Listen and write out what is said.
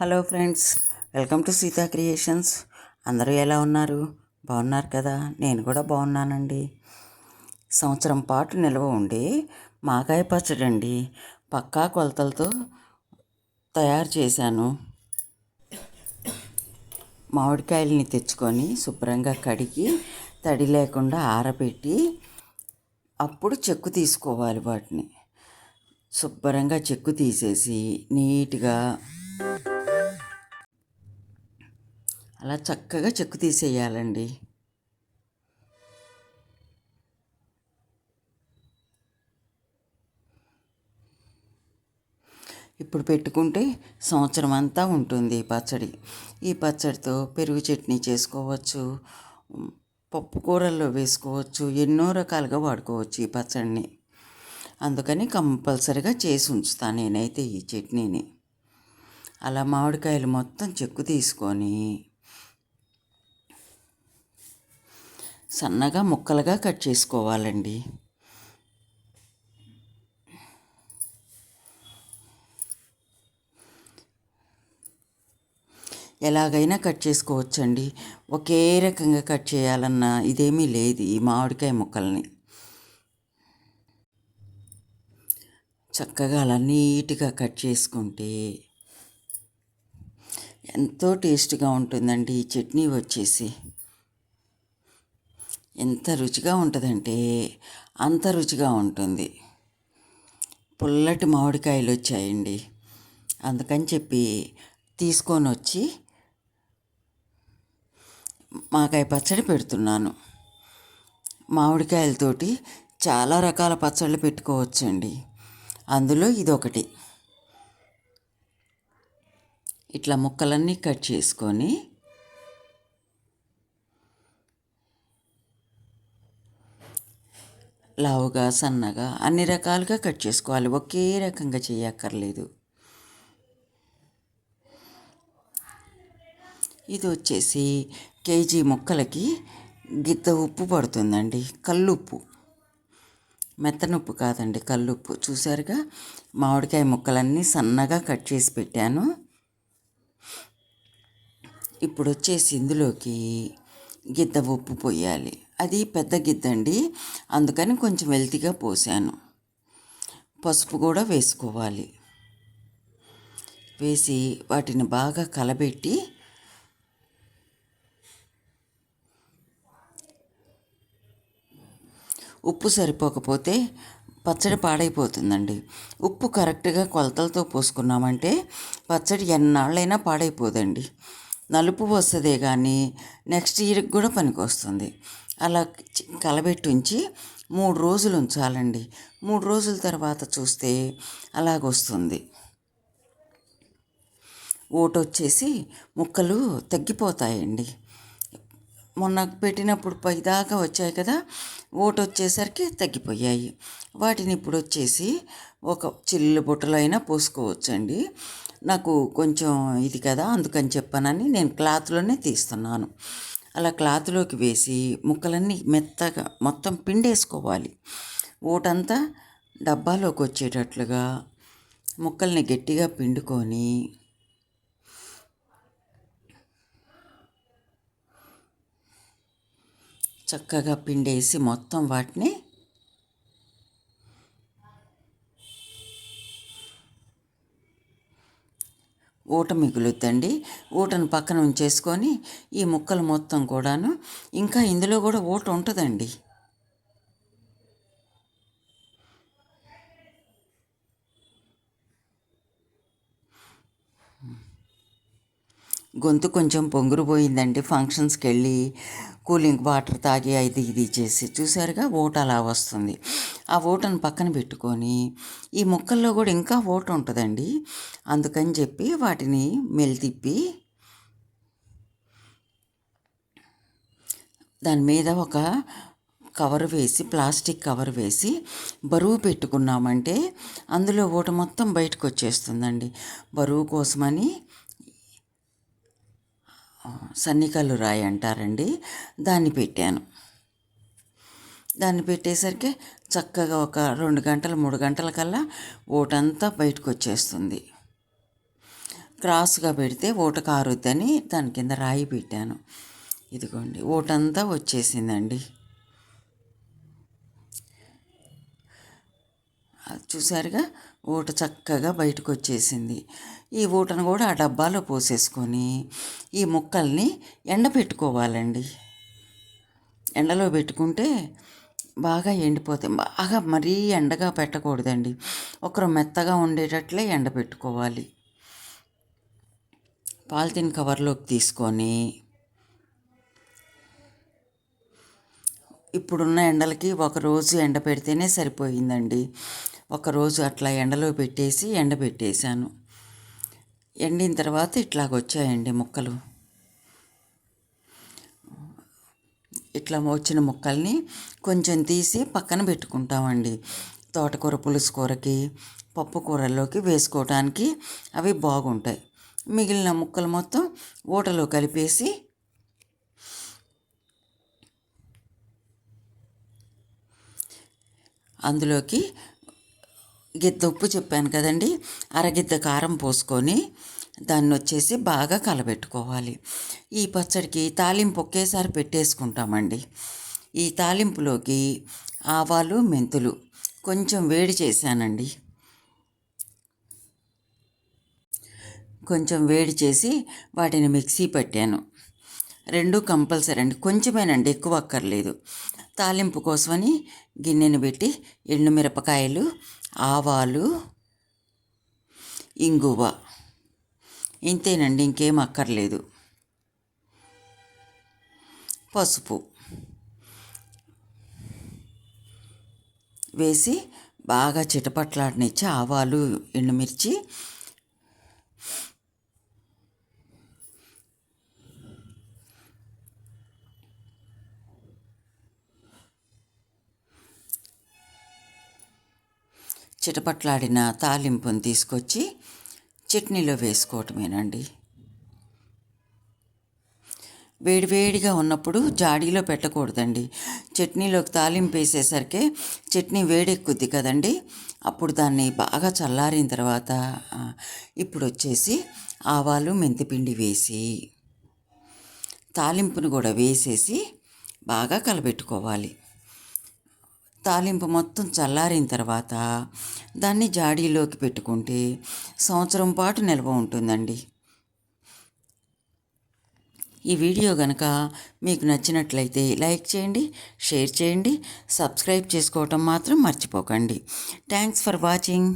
Hello friends welcome to Sita creations. అందరూ ఎలా ఉన్నారు? బాగున్నారు కదా? నేను కూడా బాగున్నానండి. సంవత్సరం పాటు నిల్వ ఉండి మాకాయ పచ్చడి అండి. పక్కా కొలతలతో తయారు చేశాను. మామిడికాయలని తెచ్చుకొని శుభ్రంగా కడిగి తడి లేకుండా ఆరబెట్టి అప్పుడు చెక్కు తీసుకోవాలి వాటిని. శుభ్రంగా చెక్కు తీసేసి నీట్గా అలా చక్కగా చెక్కు తీసేయాలండి. ఇప్పుడు పెట్టుకుంటే సంవత్సరం అంతా ఉంటుంది ఈ పచ్చడి. ఈ పచ్చడితో పెరుగు చట్నీ చేసుకోవచ్చు పప్పు కూరల్లో వేసుకోవచ్చు ఎన్నో రకాలుగా వాడుకోవచ్చు ఈ పచ్చడిని. అందుకని కంపల్సరిగా చేసి ఉంచుతాను నేనైతే ఈ చట్నీని. అలా మామిడికాయలు మొత్తం చెక్కు తీసుకొని సన్నగా ముక్కలుగా కట్ చేసుకోవాలండి. ఎలాగైనా కట్ చేసుకోవచ్చండి. ఒకే రకంగా కట్ చేయాలన్న ఇదేమీ లేదు ఈ మామిడికాయ ముక్కల్ని. చక్కగా అలా నీట్గా కట్ చేసుకుంటే ఎంతో టేస్ట్గా ఉంటుందండి ఈ చట్నీ వచ్చేసి. ఎంత రుచిగా ఉంటుందంటే అంత రుచిగా ఉంటుంది. పుల్లటి మామిడికాయలు వచ్చాయండి. అందుకని చెప్పి తీసుకొని వచ్చి మాకాయ పచ్చడి పెడుతున్నాను. మామిడికాయలతోటి చాలా రకాల పచ్చళ్ళు పెట్టుకోవచ్చండి. అందులో ఇదొకటి. ఇట్లా ముక్కలన్నీ కట్ చేసుకొని లావుగా సన్నగా అన్ని రకాలుగా కట్ చేసుకోవాలి. ఒకే రకంగా చేయక్కర్లేదు. ఇది వచ్చేసి కేజీ ముక్కలకి గిత్త ఉప్పు పడుతుందండి. కల్లుప్పు. మెత్తనుప్పు కాదండి కల్లుప్పు. చూసారుగా? మామిడికాయ ముక్కలన్నీ సన్నగా కట్ చేసి పెట్టాను. ఇప్పుడు వచ్చేసి ఇందులోకి గిద్ద ఉప్పు పోయాలి. అది పెద్ద గిద్దండి. అందుకని కొంచెం వెల్తిగా పోసాను. పసుపు కూడా వేసుకోవాలి. వేసి వాటిని బాగా కలబెట్టి ఉప్పు సరిపోకపోతే పచ్చడి పాడైపోతుందండి. ఉప్పు కరెక్ట్గా కొలతలతో పోసుకున్నామంటే పచ్చడి ఎన్నాళ్ళైనా పాడైపోదండి. నలుపు వస్తుందే కానీ నెక్స్ట్ ఇయర్కి కూడా పనికి వస్తుంది అలా కలబెట్టి ఉంచి మూడు రోజులు ఉంచాలండి. మూడు రోజుల తర్వాత చూస్తే అలాగొస్తుంది. ఓటొచ్చేసి ముక్కలు తగ్గిపోతాయండి. మొన్న పెట్టినప్పుడు పైదాకా వచ్చాయి కదా ఓటు వచ్చేసరికి తగ్గిపోయాయి. వాటిని ఇప్పుడు వచ్చేసి ఒక చిల్లు బుట్టలో అయినా పోసుకోవచ్చండి. నాకు కొంచెం ఇది కదా అందుకని చెప్పానని నేను క్లాత్లోనే తీస్తున్నాను. అలా క్లాత్లోకి వేసి ముక్కలన్నీ మెత్తగా మొత్తం పిండేసుకోవాలి. ఓటంతా డబ్బాలోకి వచ్చేటట్లుగా ముక్కల్ని గట్టిగా పిండుకొని చక్కగా పిండేసి మొత్తం వాటిని ఊట మిగులుద్దండి ఊటను పక్కన ఉంచేసుకొని ఈ ముక్కలు మొత్తం కూడాను. ఇంకా ఇందులో కూడా ఊట ఉంటుందండి. గొంతు కొంచెం పొంగురు పోయిందండి ఫంక్షన్స్కి వెళ్ళి కూలింగ్ వాటర్ తాగి అది ఇది చేసి చూసారుగా ఓట అలా వస్తుంది. ఆ ఓటను పక్కన పెట్టుకొని ఈ ముక్కల్లో కూడా ఇంకా ఓట ఉంటుందండి. అందుకని చెప్పి వాటిని మెల్తిప్పి దాని మీద ఒక కవర్ వేసి ప్లాస్టిక్ కవర్ వేసి బరువు పెట్టుకున్నామంటే అందులో ఓట మొత్తం బయటకు వచ్చేస్తుందండి బరువు కోసమని సన్నికల్లు రాయి అంటారండి. దాన్ని పెట్టాను. దాన్ని పెట్టేసరికి చక్కగా ఒక రెండు గంటలు మూడు గంటల కల్లా ఓటంతా బయటకు వచ్చేస్తుంది క్రాస్గా పెడితే ఓట కారుద్దని దాని కింద రాయి పెట్టాను. ఇదిగోండి ఓటంతా వచ్చేసిందండి. అది చూసారుగా? ఓట చక్కగా బయటకు వచ్చేసింది ఈ ఊటను కూడా ఆ డబ్బాలో పోసేసుకొని ఈ ముక్కల్ని ఎండబెట్టుకోవాలండి ఎండలో పెట్టుకుంటే బాగా ఎండిపోతాయి. బాగా మరీ ఎండగా పెట్టకూడదండి. ఒకరు మెత్తగా ఉండేటట్లే ఎండబెట్టుకోవాలి పాలిథిన్ కవర్లోకి తీసుకొని ఇప్పుడున్న ఎండలకి ఒక రోజు ఎండ పెడితేనే సరిపోయిందండి. ఒకరోజు అట్లా ఎండలో పెట్టేసి ఎండబెట్టేశాను ఎండిన తర్వాత ఇట్లాగొచ్చాయండి ముక్కలు. ఇట్లా వచ్చిన ముక్కల్ని కొంచెం తీసి పక్కన పెట్టుకుంటామండి. తోటకూర పులుసు కూరకి పప్పు కూరల్లోకి వేసుకోవడానికి అవి బాగుంటాయి. మిగిలిన ముక్కలు మొత్తం ఊటలో కలిపేసి అందులోకి గిద్ద ఉప్పు చెప్పాను కదండి. అరగిద్ద కారం పోసుకొని దాన్ని వచ్చేసి బాగా కలబెట్టుకోవాలి. ఈ పచ్చడికి తాలింపు ఒకేసారి పెట్టేసుకుంటామండి. ఈ తాలింపులోకి ఆవాలు మెంతులు కొంచెం వేడి చేశానండి. కొంచెం వేడి చేసి వాటిని మిక్సీ పట్టాను. రెండు కంపల్సరీ అండి. కొంచెమేనండి ఎక్కువ అక్కర్లేదు. తాలింపు కోసమని గిన్నెను పెట్టి ఎండుమిరపకాయలు ఆవాలు ఇంగువ. ఇంతేనండి ఇంకేం అక్కర్లేదు. పసుపు వేసి బాగా చిటపట్లాడనిచ్చి ఆవాలు ఎండుమిర్చి చిటపట్లాడిన తాలింపుని తీసుకొచ్చి చట్నీలో వేసుకోవటమేనండి. వేడివేడిగా ఉన్నప్పుడు జాడీలో పెట్టకూడదండి. చట్నీలోకి తాలింపు వేసేసరికి చట్నీ వేడెక్కుద్ది కదండి. అప్పుడు దాన్ని బాగా చల్లారిన తర్వాత ఇప్పుడు వచ్చేసి ఆవాలు మెంతిపిండి వేసి తాలింపును కూడా వేసేసి బాగా కలబెట్టుకోవాలి. తాలింపు మొత్తం చల్లారిన తర్వాత దాన్ని జాడీలోకి పెట్టుకుంటే సంవత్సరం పాటు నిల్వ ఉంటుందండి. ఈ వీడియో కనుక మీకు నచ్చినట్లయితే లైక్ చేయండి షేర్ చేయండి సబ్స్క్రైబ్ చేసుకోవటం మాత్రం మర్చిపోకండి. Thanks for watching.